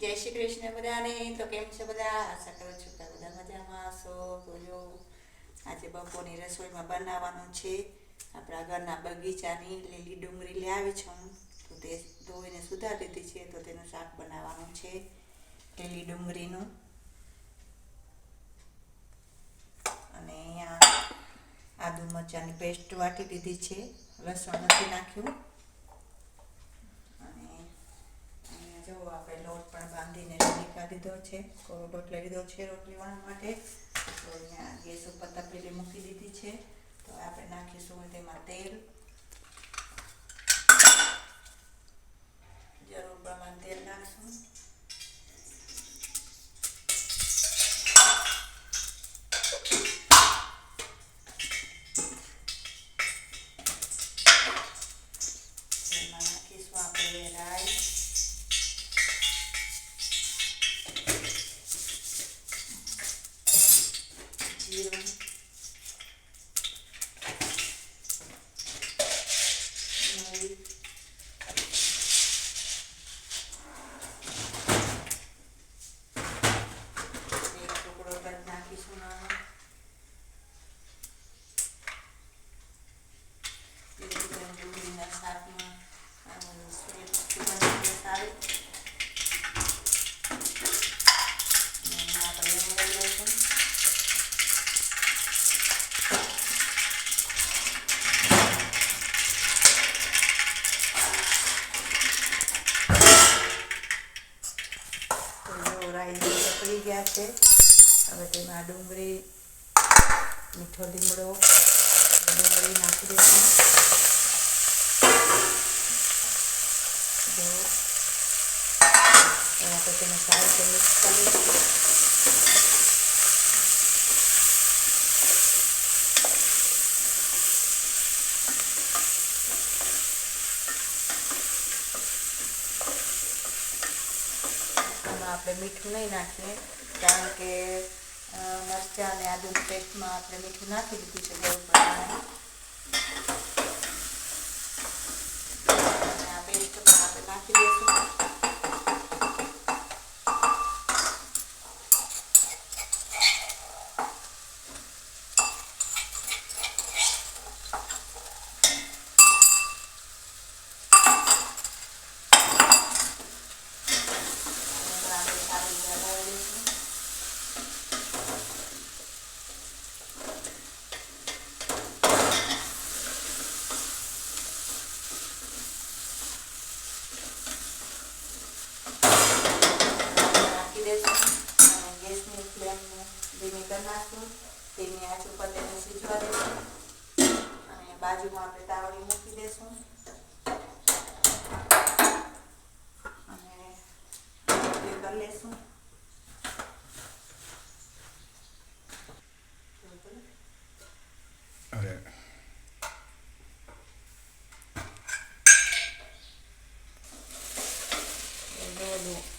જય શ્રી કૃષ્ણ બધાને, તો કેમ છે બધા? આશા કરું છું કે બધા મજામાં હશો. તો આજે બપોરની રસોઈમાં બનાવવાનું છે. આપણા ઘરના બગીચાની લીલી ડુંગળી લાવી છું તો તે ધોઈને સુધારી દીધી છે, તો તેનું શાક બનાવવાનું છે, લીલી ડુંગળીનું. અને અહીંયા આદુ મરચાંની પેસ્ટ વાટી દીધી છે, લસણ નથી નાખ્યું અને અહીંયા જો આપણે લોટ પણ બાંધીને કરી છે કોરો લીધો છે રોટલી વણવા માટે. તો અહીંયા ગેસ ઉપર તપેલી મૂકી દીધી છે. તો આપણે નાખીશું તેમાં તેલ. જરૂર પ્રમાણ તેલ નાખીશું આપણે રાઈ જીરું મરી એક ટુકડો તજ નાખીશું નાનો એ રીતે ડુંગળીના શાકમાં આમ સ્મેલ સુગંધ આવે સારી અને એમાં આપણે લીંબુ લઈ લઈશું તો જો રાઈ પકડી ગયા છે હવે તેમાં ડુંગળી મીઠો લીમડો ડુંગળી નાખી દઈશું જો. હવે આપણે સારી રીતે મિક્સ કરી. આપણે મીઠું નહીં નાખીએ, કારણ કે મરચાં અને આદુની પેસ્ટમાં આપણે મીઠું નાખી દીધું છે ગરમ પ્રમાણે અને આ પેસ્ટમાં આપણે નાખી દઈશું અને આપણે સારી રીતે હલાવી દઈશું નાખી દઈશું અને ગેસની ફ્લેમ ધીમી કરી નાખશું ધીમી આંચ ઉપર તેને સીજવા દઈશું અને બાજુમાં આપણે તાવડી મૂકી દઈશું અને રોટલી કરી લઈશું અરે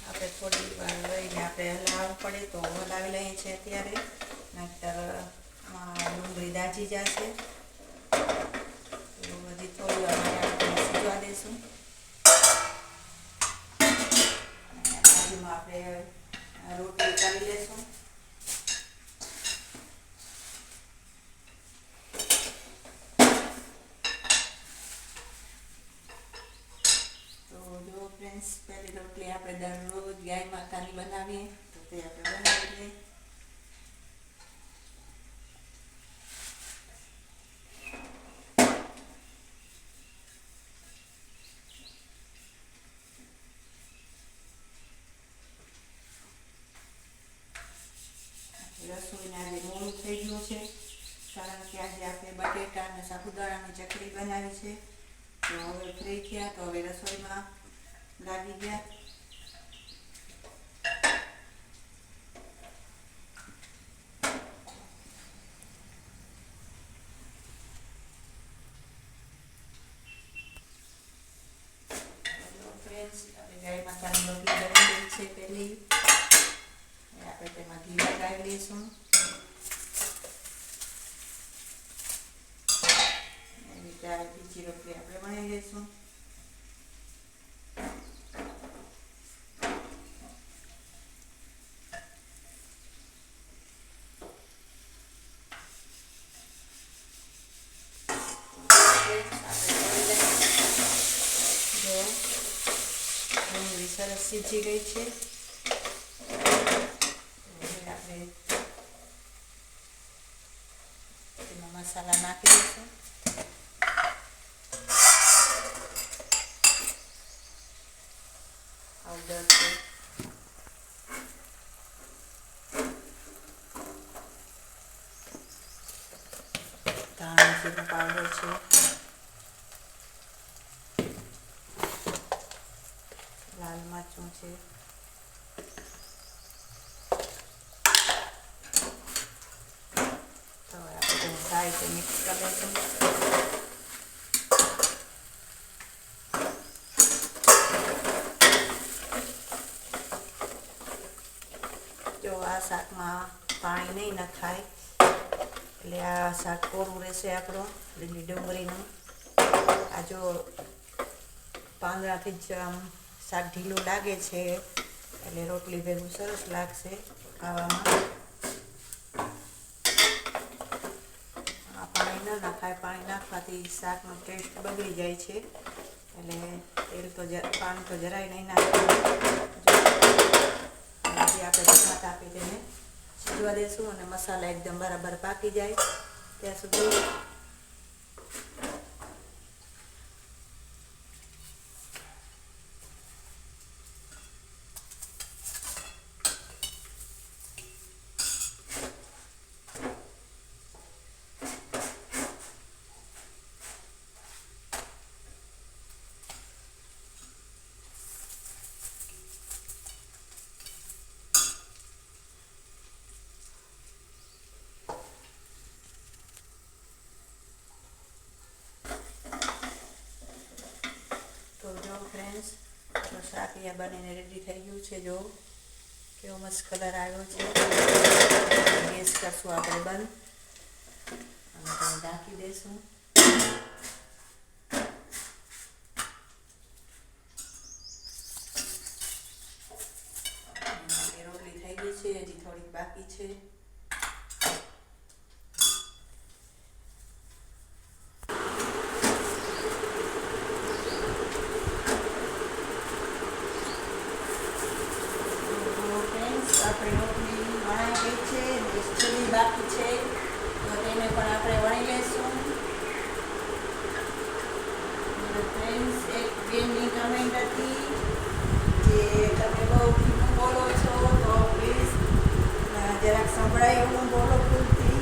આપણે થોડી વાર લઈને આપણે હલાવવું પડે તો હલાવી લઈએ છીએ અત્યારે નહીતર ડુંગળી દાજી જશે તો હજી થોડી વાર આપણે સીજવા દઈશું અને બાજુમાં આપણે રોટલી કરી લેશું. તો જો ફ્રેન્ડ્સ પહેલી રોટલી આપણે દરરોજ ગાય માતાની બનાવીએ, તો તે આપણે બનાવી લઈએ રસોઈના આજે મોડું થઈ ગયું છે કારણ કે આજે આપણે બટેટા અને સાબુદાણાની ચકરી બનાવી છે તો હવે ફ્રી થયા તો હવે રસોઈમાં લાગી ગયા ફ્રેન્ડ્સ આપણે ગાય માતાની રોટલી બની ગઈ છે પહેલી હવે આપણે તેમાં ઘી લગાવી લઈશું એવી રીતે આ બીજી રોટલી આપણે બનાવી લઈશું છે આપણે જો ડુંગળી સરસ ગઈ છે આપણે મસાલા નાખી દઈશું. પાવડર છે. ધાણા પાવડર છે. સારી રીતે મિક્સ કરી લઈશું જો આ શાકમાં પાણી નહીં નખાય, એટલે આ શાક કોરું રહેશે આપણું, લીલી ડુંગળીનું. આ જો પાંદડાથી જ આમ શાક ઢીલું લાગે છે, એટલે રોટલી ભેગું સરસ લાગશે ખાવામાં આ પાણી ન નાખાય પાણી નાખવાથી શાકનો ટેસ્ટ બગડી જાય છે. એટલે તેલ તો જ, પાણી તો જરાય નહીં નાખવાનું. હજી આપણે ભાત આપી દઈને સીધવા દઈશું અને મસાલા એકદમ બરાબર પાકી જાય. ત્યાં સુધી તો જો ફ્રેન્ડ્સ આપણું બનીને રેડી થઈ ગયું છે, જો. કેવો મસ્ત કલર આવ્યો છે. ગેસ કરશું આપણે બંધ. અને તેને ઢાંકી દઈશું રોટલી થઈ ગઈ છે, હજી થોડીક બાકી છે તો ફ્રેન્ડ્સ આપણી રોટલી વણાઈ ગઈ છે છેલ્લી બાકી છે, તો તેને પણ આપણે વણી લઈશું. ફ્રેન્ડ્સ એક બેનની કમેન્ટ હતી, જે તમે બહુ બોલો છો, તો પ્લીઝ જરાક સંભળાય એવું બોલો ભૂલથી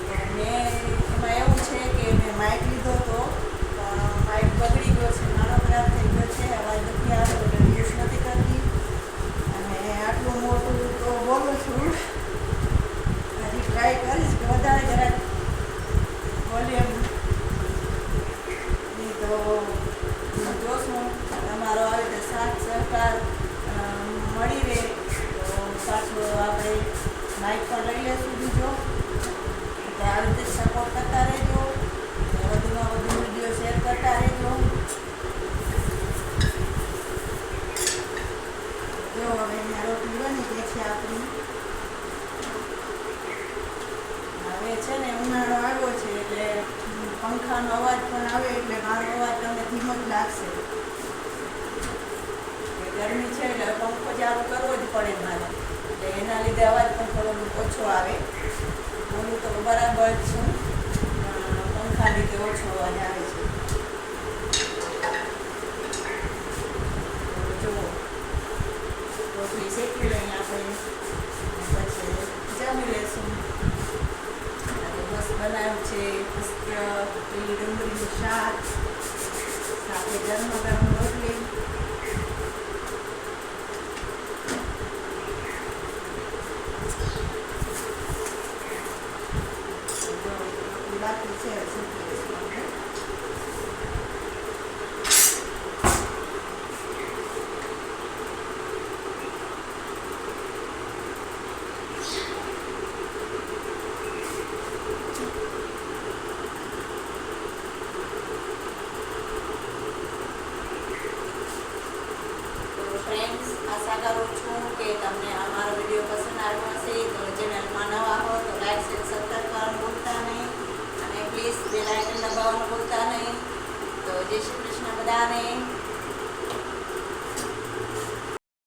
તો મેં એમાં એવું છે કે મેં માઇક લીધો હતો પણ માઇક બગડી ગયો છે નાનો ખરાબ થઈ ગયો છે અવાજ નથી આવતો એટલે યુઝ નથી કરતી અને આટલું મોટું તો બોલું છું હજી ટ્રાય કરીશ કે વધારે જરાક વોલ્યુમ નહીં તો હું જોશું તમારો આવી રીતે સાથ સહકાર અ, મળી રહે તો પાછું આપણે માઇક પણ લઈ લેશું બીજો તો આવી રીતે સપોર્ટ કરતા રહેજો અને વધુમાં વધુ વીડિયો શેર કરતા રહેજો જો હવે અહીંયા રોટલી બની ગઈ છે આપણી હવે છે ને ઉનાળો આવ્યો છે એટલે પંખાનો અવાજ પણ આવે એટલે મારો અવાજ તમને ધીમો જ લાગશે કે ગરમી છે એટલે પંખો ચાલુ કરવો જ પડે મારે. એટલે એના લીધે અવાજ પણ થોડો ઓછો આવે. બોલું તો બરાબર છું. પંખા લીધે ઓછો અવાજ આવે છે. જુઓ. રોટલી શેકી લઈએ આપણે. પછી જમી લેશું. મસ્ત બનાવ્યું છે. મસ્ત લીલી ડુંગળીનું શાક. સાથે ગરમ ગરમ રોટલી જો રોટલી બાકી છે શેકી લઈશું આપણે તો ફ્રેન્ડ્સ આશા કરું છું કે તમને અમારો વીડિયો પસંદ આવ્યો હશે તો ચેનલમાં નવા હો તો લાઈક શેર સબસ્ક્રાઈબ કરવાનું ભૂલતા નહીં અને પ્લીઝ બેલ આઇકન દબાવવાનું ભૂલતા નહીં તો જય શ્રી કૃષ્ણ બધાને.